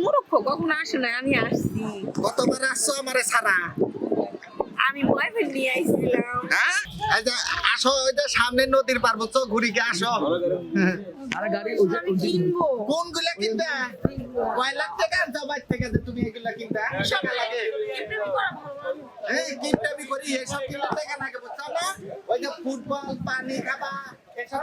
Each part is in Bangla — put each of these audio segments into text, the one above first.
মূর্খ কখনো আসে না আমি আসছি কতবার আসছো আমারে সারা আমি বয়ফ্রেন্ড নিয়ে আইছিলাম হ্যাঁ আসো ওই সামনে নদীর পার ঘুরি কে আসো আরে গাড়ি কিনবো কোনগুলা কিনবা কয় লাখ টাকা আনছো বাইর থেকে দে তুমি এগুলা কিনতে সব লাগে এই কিনটামি করি এসব কিনলে টাকা লাগে বুঝছ না ওই যে ফুটবল পানি খাবা এসব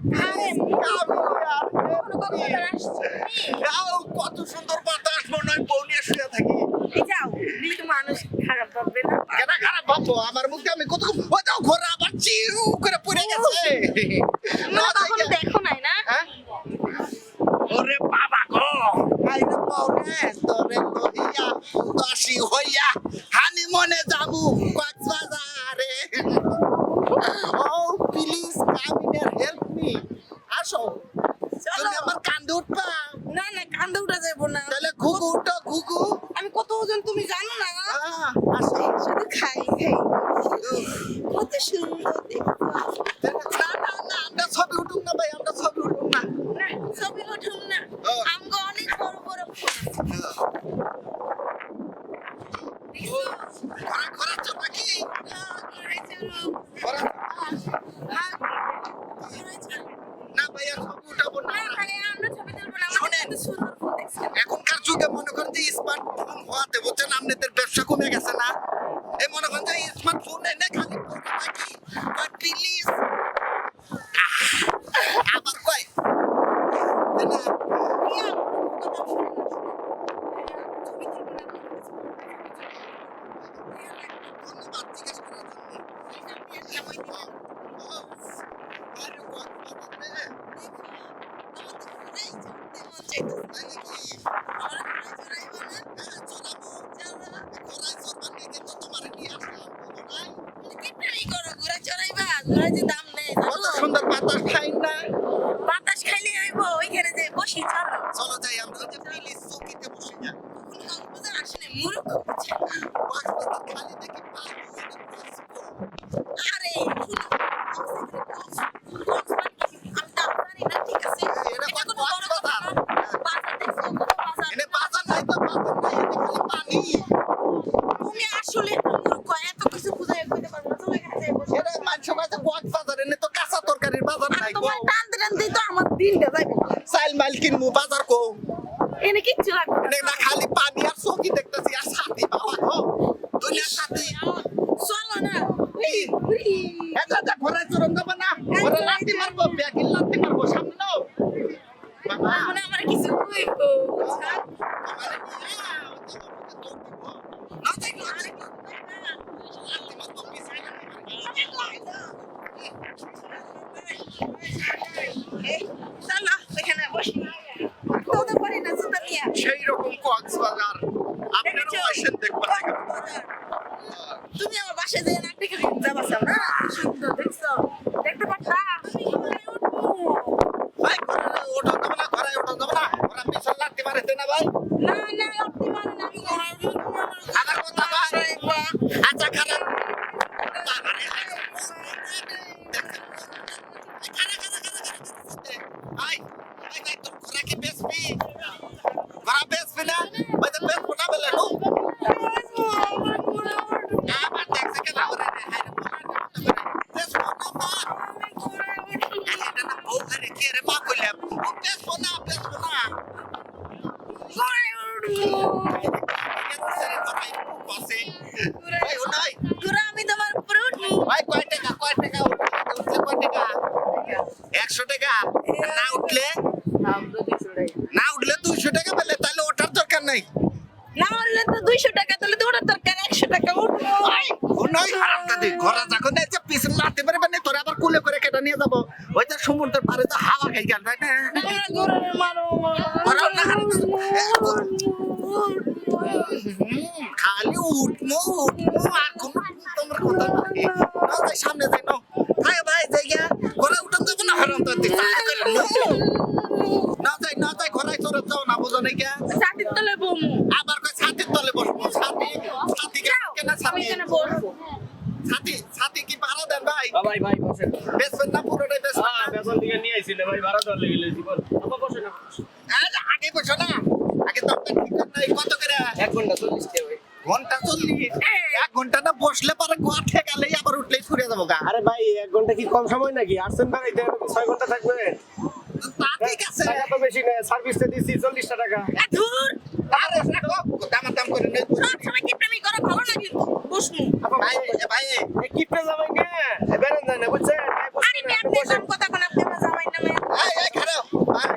Hey. 뭐라? 아, 아, 그러지. দাম নেই কত সুন্দর বাতাস খাই না। বাতাস খাইলে হইব ওইখানে যে বসি চলো। চলো যাই আমরা ওই যে পিলি চৌকিতে বসে যাই। আসলে মূর্খ খালি দেখি আরে আমি দাম জানি না ঠিক আছে? Ui! É Dedé! এক ঘণ্টা চল্লিশ ঘণ্টা চল্লিশ এক ঘণ্টা না বসলে পরে আবার উঠলেই ফুরে যাব ভাই এক কি সময় নাকি আসছেন ছয় ঘণ্টা থাকবে তা ঠিক আছে বেশি সার্ভিসটা দিচ্ছি চল্লিশটা টাকা ধুর আরে দামাদাম করে নেই সব সময় কি প্রেমিক করে ভালো লাগে ভাই ভাই এই কিপটা যাবেন কে এ বেরেন না বুঝছেন ভাই, বসেন আরে না, আপনি কোন কথা কোন আপনি আমার জামাই নামে এই এই খারাপ ভাই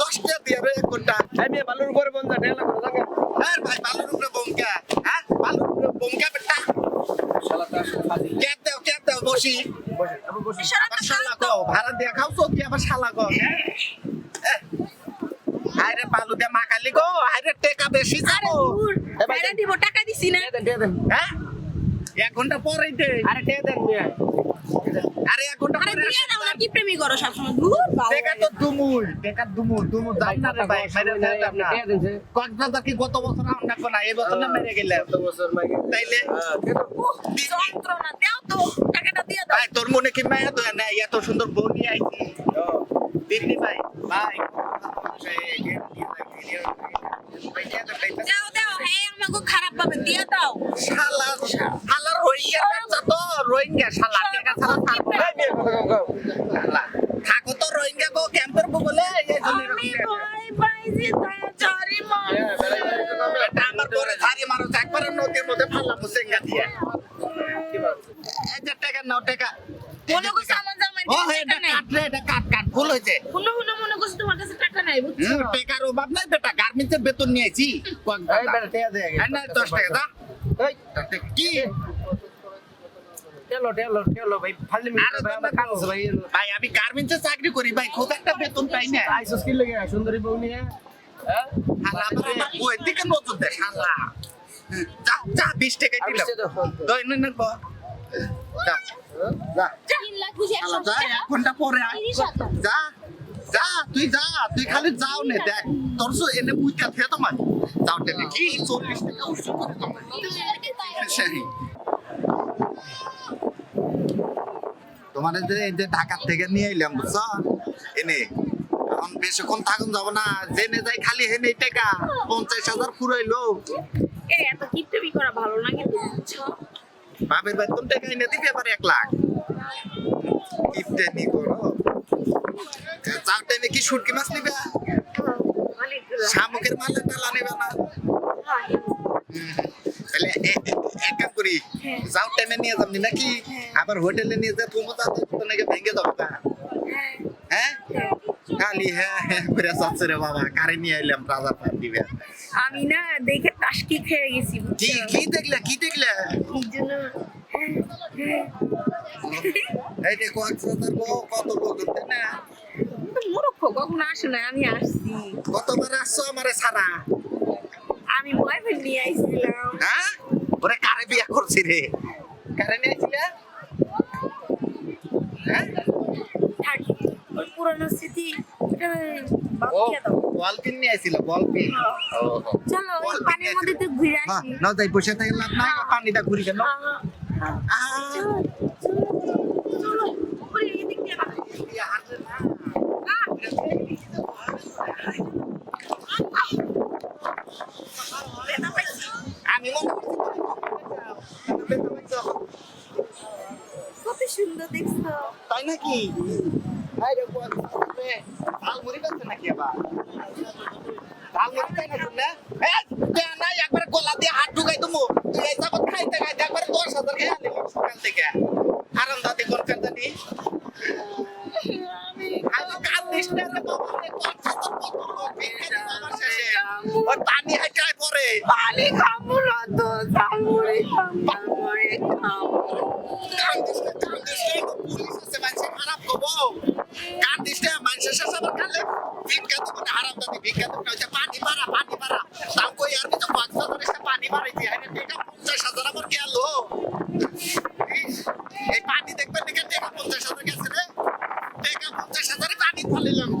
দশ টাকা দিয়ে রে এক ঘণ্টা এই মেয়ে বালুর উপরে বন্ধ ঠেলা করে লাগে আর ভাই বালুর উপরে বমকা হ্যাঁ বালুর উপরে বমকা বেটা শালাটা আসলে ফাজি ক্যাপ দাও ক্যাপ দাও বসি বসেন আবার বসেন ইশারা আবার তো শালা কও ভাড়া দিয়া খাও তো কি আবার শালা কও আরে বালু দিয়া মাকালি গো আরে টেকা বেশি আরে যাব। বাইরে দিব টাকা দিছি না। দিয়ে দেন দেন হ্যাঁ? এক ঘণ্টা পরেই দে। আরে ঠেয়ে দেন মেয়ে আরে এক ঘণ্টা আরে পরে দাও না কি প্রেমিক করো সব সময় বাবা। টেকা তো দুমুল টেকা দুমুল দুমুল যাই না রে ভাই মেরে দেন না। কক্সবাজার কি গত বছর আমরা কোনা এই বছর না মেরে গেলে? কত বছর মাগে তাইলে? যন্ত্রণা দাও তো টাকাটা দিয়ে দাও। ভাই তোর মনে কি মায়া দয়া নাই? এত সুন্দর বউ নিয়ে আইছি। দিল্লি ভাই ভাই দাও দাও হে আমাকে খারাপ ভাবে দিয়ে দাও শালা শালা রোহিঙ্গা তো রোহিঙ্গা শালা কে কথা শালা থাকো তো রোহিঙ্গা গো ক্যাম্পের গো বলে এই জন্য আমি এরকম ভয় পাই যে দয়া চরি মন হ্যাঁ, বেড়াই বেড়াই তো কম। এটা আমার করে ঝাড়ি মারো একবারে নদীর মধ্যে ফালা মুসেঙ্গা দিয়ে কি বল? এই যে টাকা নাও টাকা মনে করছে আমার জামাই ও হ্যাঁ এটা কাট রে এটা কাট কাট ভুল হয়েছে কোনো কোনো মনে করছে তোমার কাছে টাকা নাই বুঝছ হুম, টাকার অভাব নাই বেটা গার্মেন্টসের বেতন নিয়েছি। না দশ টাকা কি? ভাই, আমি গার্মেন্টসে চাকরি করি ভাই খুব একটা বেতন পাই না। আইসোস কি লেগে? সুন্দরী বউ নিয়ে? হ্যাঁ? আবার আমার বউয়ের দিকে নজর দে শালা যা যা বিশ টাকা দিলাম। দই নে নেব যা যা। তিন লাখ বুঝি শালা একশো যা এক ঘণ্টা পরে যা। যা তুই যা তুই খালি যাও নে দেখ। তোর সো এনে বুঝতে থাকে তোমার যাও টেনে কি? চল্লিশ টাকা উৎসব করে তোমার সেই। তোমার যে এই যে ঢাকার থেকে নিয়ে এলাম বুঝছ? এনে এখন বেশিক্ষণ থাকুন যাব না। জেনে যাই খালি হেনে টাকা। পঞ্চাশ হাজার ফুরাইলো। এত কি প্রেমিক করা ভালো না কিন্তু বুঝছ? বাপের বেতন টাকা এনে দিবে এবার এক লাখ? কিপটে করো। চার টাইমে কি শুটকি মাছ নিবে? শামুকের মালা টালা নেবে না? তাহলে এ- এ- এক কাম করি যাও টাইমে নিয়ে যাবনি নাকি? আবার হোটেলে নিয়ে যা তুমি যাতে তো নাকি ভেঙে যাব হ্যাঁ। খালি হ্যাঁ হ্যাঁ করে যাচ্ছে রে বাবা কারে নিয়ে এলাম রাজা পার দিবে? আমি না দেখে টাসকি খেয়ে গেছি কি কি দেখলে কি দেখলে? জন্য এই যে কক্সবাজার গো কত লোক না। মূর্খ কখনো আসে না আমি আসছি। কতবার আসছো আমারে সারা আমি বয়ফ্রেন্ড নিয়ে আইছিলাম। হ্যাঁ? ওরে কারে বিয়া করছি রে? কারে নিয়েছিলে হ্যাঁ? ওই পুরনো স্মৃতি এটা বাদ ও দিয়ে দাও। বল পিন নিয়ে আসছিল বল পিন চলো পানির মধ্যে তো ঘুরে হ্যাঁ আসি না যাই বসে থাকলে লাভ নাই পানিটা ঘুরি কেন হ্যাঁ, হ্যাঁ। আহ, চলো চলো চলো ওই এদিক দিয়ে না। ইয়া, হাঁটবে না। আহ! ব্যথা পাইছি। আমি মনে করছি তুমি ব্যথা পাইছো। কত সুন্দর দেখছ তাই নাকি আই রে বল ঝালমুড়ি বেচছে নাকি আবার ঝালমুড়ি চাই না শুনে দেয়া নাই একবার গলা দিয়ে হাত ঢুকাই তুমি তুই এই যাবত খাইতে খাইতে একবার দশ হাজার খেয়ে আনিলি সকাল থেকে। আরাম দাদি কোন কার দাদি আমি কান্দিস না রে বাবা রে কত পানি হাইটায় পরে পানি না তো জামুড়ি জামুড়ি খাব কান্দিস না কান্দিস না পুলিশ halledelim.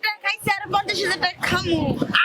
টাকা খাইছি আর পঞ্চাশ